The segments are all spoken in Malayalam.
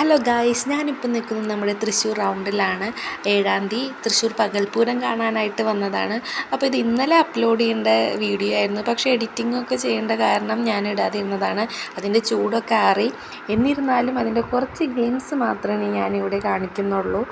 ഹലോ ഗായ്സ് ഞാനിപ്പോൾ നിൽക്കുന്നത് നമ്മുടെ തൃശ്ശൂർ റൗണ്ടിലാണ്. ഏഴാം തീയതി തൃശ്ശൂർ പകൽപ്പൂരം കാണാനായിട്ട് വന്നതാണ്. അപ്പോൾ ഇത് ഇന്നലെ അപ്ലോഡ് ചെയ്യേണ്ട വീഡിയോ ആയിരുന്നു. പക്ഷേ എഡിറ്റിംഗ് ഒക്കെ ചെയ്യേണ്ട കാരണം ഞാൻ ഇടാതിരുന്നതാണ് അതിന്റെ ചൂടൊക്കെ ആറി. എന്നിരുന്നാലും അതിന്റെ കുറച്ച് ഗെയിംസ് മാത്രമേ ഞാനിവിടെ കാണിക്കുന്നുള്ളൂ.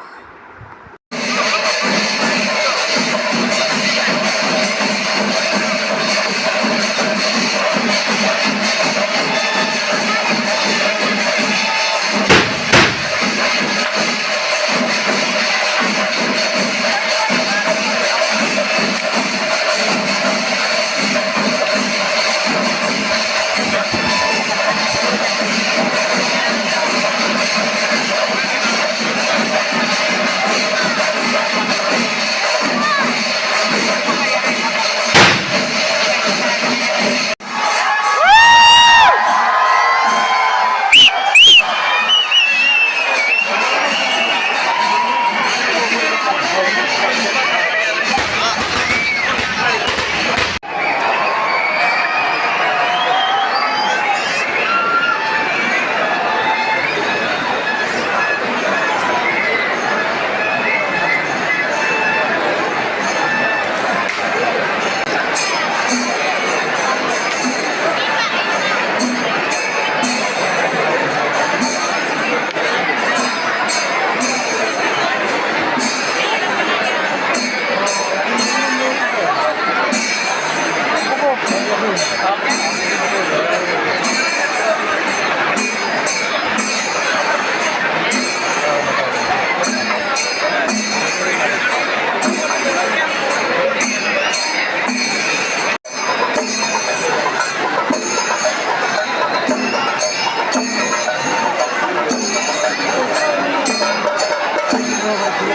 Thank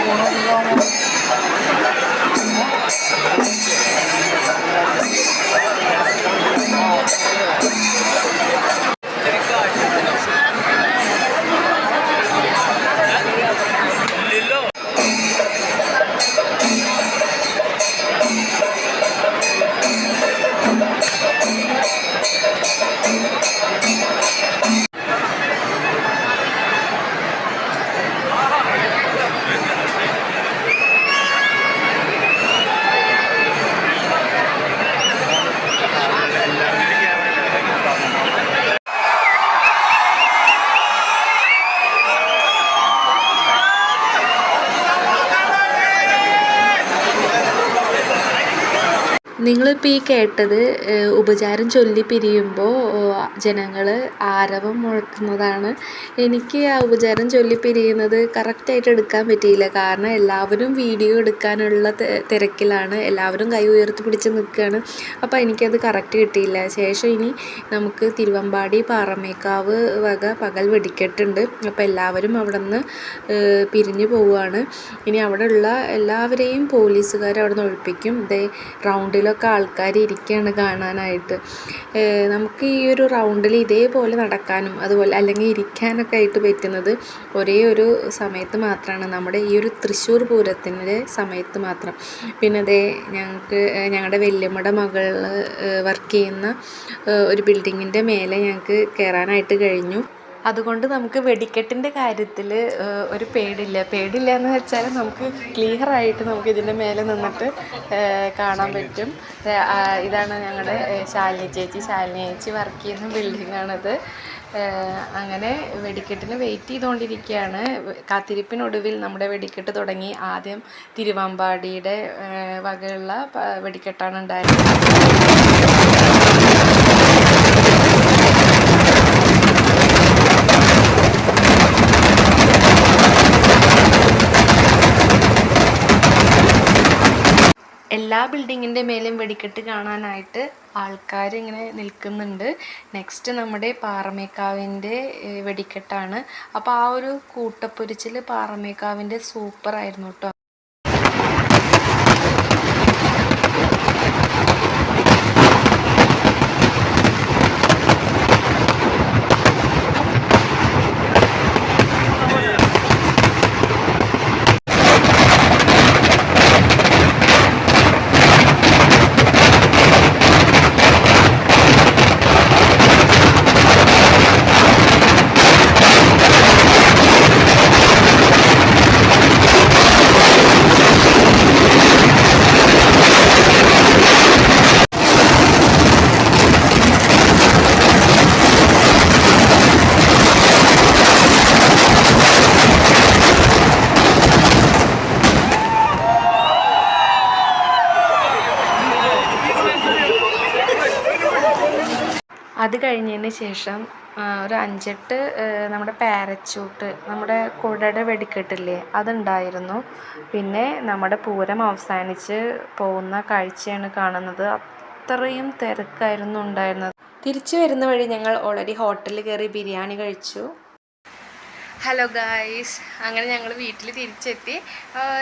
you. നിങ്ങളിപ്പോൾ ഈ കേട്ടത് ഉപചാരം ചൊല്ലി പിരിയുമ്പോൾ ജനങ്ങൾ ആരവം മുഴക്കുന്നതാണ്. എനിക്ക് ആ ഉപചാരം ചൊല്ലി പിരിയുന്നത് കറക്റ്റായിട്ട് എടുക്കാൻ പറ്റിയില്ല. കാരണം എല്ലാവരും വീഡിയോ എടുക്കാനുള്ള തിരക്കിലാണ്. എല്ലാവരും കൈ ഉയർത്തി പിടിച്ച് നിൽക്കുകയാണ് അപ്പോൾ എനിക്കത് കറക്റ്റ് കിട്ടിയില്ല. ശേഷം ഇനി നമുക്ക് തിരുവമ്പാടി പാറമേക്കാവ് വക പകൽ വെടിക്കെട്ടുണ്ട്. അപ്പോൾ എല്ലാവരും അവിടെ നിന്ന് പിരിഞ്ഞു പോവുകയാണ്. ഇനി അവിടെയുള്ള എല്ലാവരെയും പോലീസുകാർ അവിടെ നിന്ന് ഒഴിപ്പിക്കും. ദേ റൗണ്ടിലൊക്കെ ആൾക്കാർ ഇരിക്കുകയാണ് കാണാനായിട്ട്. നമുക്ക് ഈ ഒരു റൗണ്ടിൽ ഇതേപോലെ നടക്കാനും അതുപോലെ അല്ലെങ്കിൽ ഇരിക്കാനൊക്കെ ആയിട്ട് പറ്റുന്നത് ഒരേ ഒരു സമയത്ത് മാത്രമാണ് നമ്മുടെ ഈ ഒരു തൃശ്ശൂർ പൂരത്തിന്റെ സമയത്ത് മാത്രം. പിന്നെ അതേ ഞങ്ങൾക്ക് ഞങ്ങളുടെ വല്യമ്മയുടെ മകൾ വർക്ക് ചെയ്യുന്ന ഒരു ബിൽഡിങ്ങിന്റെ മേലെ ഞങ്ങൾക്ക് കയറാനായിട്ട് കഴിഞ്ഞു. അതുകൊണ്ട് നമുക്ക് വെടിക്കെട്ടിന്റെ കാര്യത്തിൽ ഒരു പേടില്ല. പേടില്ല എന്ന് വെച്ചാൽ നമുക്ക് ക്ലിയറായിട്ട് നമുക്ക് ഇതിന്റെ മേലെ നിന്നിട്ട് കാണാൻ പറ്റും. ഇതാണ് ഞങ്ങളുടെ ശാലിനി ചേച്ചി. ശാലിനി ചേച്ചി വർക്ക് ചെയ്യുന്ന ബിൽഡിങ്ങാണത് അങ്ങനെ വെടിക്കെട്ടിന് വെയിറ്റ് ചെയ്തുകൊണ്ടിരിക്കുകയാണ് കാത്തിരിപ്പിനൊടുവിൽ നമ്മുടെ വെടിക്കെട്ട് തുടങ്ങി. ആദ്യം തിരുവമ്പാടിയുടെ വകയുള്ള വെടിക്കെട്ടാണ് ഉണ്ടായത്. എല്ലാ ബിൽഡിങ്ങിന്റെ മേലും വെടിക്കെട്ട് കാണാനായിട്ട് ആൾക്കാർ ഇങ്ങനെ നിൽക്കുന്നുണ്ട്. നെക്സ്റ്റ് നമ്മുടെ പാറമേക്കാവിന്റെ വെടിക്കെട്ടാണ്. അപ്പോൾ ആ ഒരു കൂട്ടപ്പൊരിച്ചിൽ പാറമേക്കാവിന്റെ സൂപ്പറായിരുന്നു കേട്ടോ അത് കഴിഞ്ഞതിന് ശേഷം ഒരു അഞ്ചെട്ട് നമ്മുടെ പാരച്യൂട്ട് നമ്മുടെ കുടയുടെ വെടിക്കെട്ടില്ലേ അതുണ്ടായിരുന്നു. പിന്നെ നമ്മുടെ പൂരം അവസാനിച്ച് പോകുന്ന കാഴ്ചയാണ് കാണുന്നത്. അത്രയും തിരക്കായിരുന്നു ഉണ്ടായിരുന്നത്. തിരിച്ചു വരുന്ന വഴി ഞങ്ങൾ ഓൾറെഡി ഹോട്ടലിൽ കയറി ബിരിയാണി കഴിച്ചു. ഹലോ ഗായ്സ് അങ്ങനെ ഞങ്ങൾ വീട്ടിൽ തിരിച്ചെത്തി.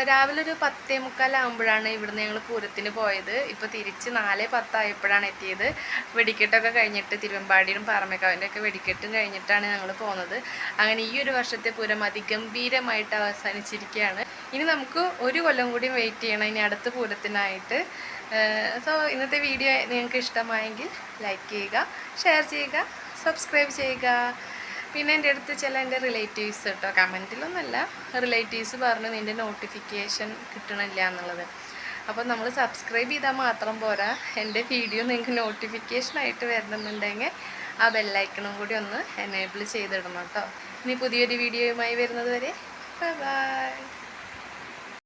രാവിലെ ഒരു പത്തേ മുക്കാലാകുമ്പോഴാണ് ഇവിടുന്ന് ഞങ്ങൾ പൂരത്തിന് പോയത്. ഇപ്പോൾ തിരിച്ച് നാല് പത്തായപ്പോഴാണ് എത്തിയത്. വെടിക്കെട്ടൊക്കെ കഴിഞ്ഞിട്ട് തിരുവമ്പാടിയും പാറമേക്കാവിന്റെ ഒക്കെ വെടിക്കെട്ടും കഴിഞ്ഞിട്ടാണ് ഞങ്ങൾ പോകുന്നത് അങ്ങനെ ഈ ഒരു വർഷത്തെ പൂരം അതിഗംഭീരമായിട്ട് അവസാനിച്ചിരിക്കുകയാണ്. ഇനി നമുക്ക് ഒരു കൊല്ലം കൂടി വെയിറ്റ് ചെയ്യണം ഇനി അടുത്ത പൂരത്തിനായിട്ട്. സോ ഇന്നത്തെ വീഡിയോ നിങ്ങൾക്ക് ഇഷ്ടമായെങ്കിൽ ലൈക്ക് ചെയ്യുക ഷെയർ ചെയ്യുക സബ്സ്ക്രൈബ് ചെയ്യുക. പിന്നെ എന്റെ അടുത്ത് ചില എന്റെ റിലേറ്റീവ്സ് കേട്ടോ കമന്റിലൊന്നല്ല റിലേറ്റീവ്സ് പറഞ്ഞു നിന്റെ നോട്ടിഫിക്കേഷൻ കിട്ടണില്ല എന്നുള്ളത്. അപ്പോൾ നമ്മൾ സബ്സ്ക്രൈബ് ചെയ്താൽ മാത്രം പോരാ. എന്റെ വീഡിയോ നിങ്ങൾക്ക് നോട്ടിഫിക്കേഷനായിട്ട് വരണമെന്നുണ്ടെങ്കിൽ ആ ബെല്ലൈക്കണും കൂടി ഒന്ന് എനേബിൾ ചെയ്തിടണം കേട്ടോ. ഇനി പുതിയൊരു വീഡിയോയുമായി വരുന്നത് വരെ. ബൈ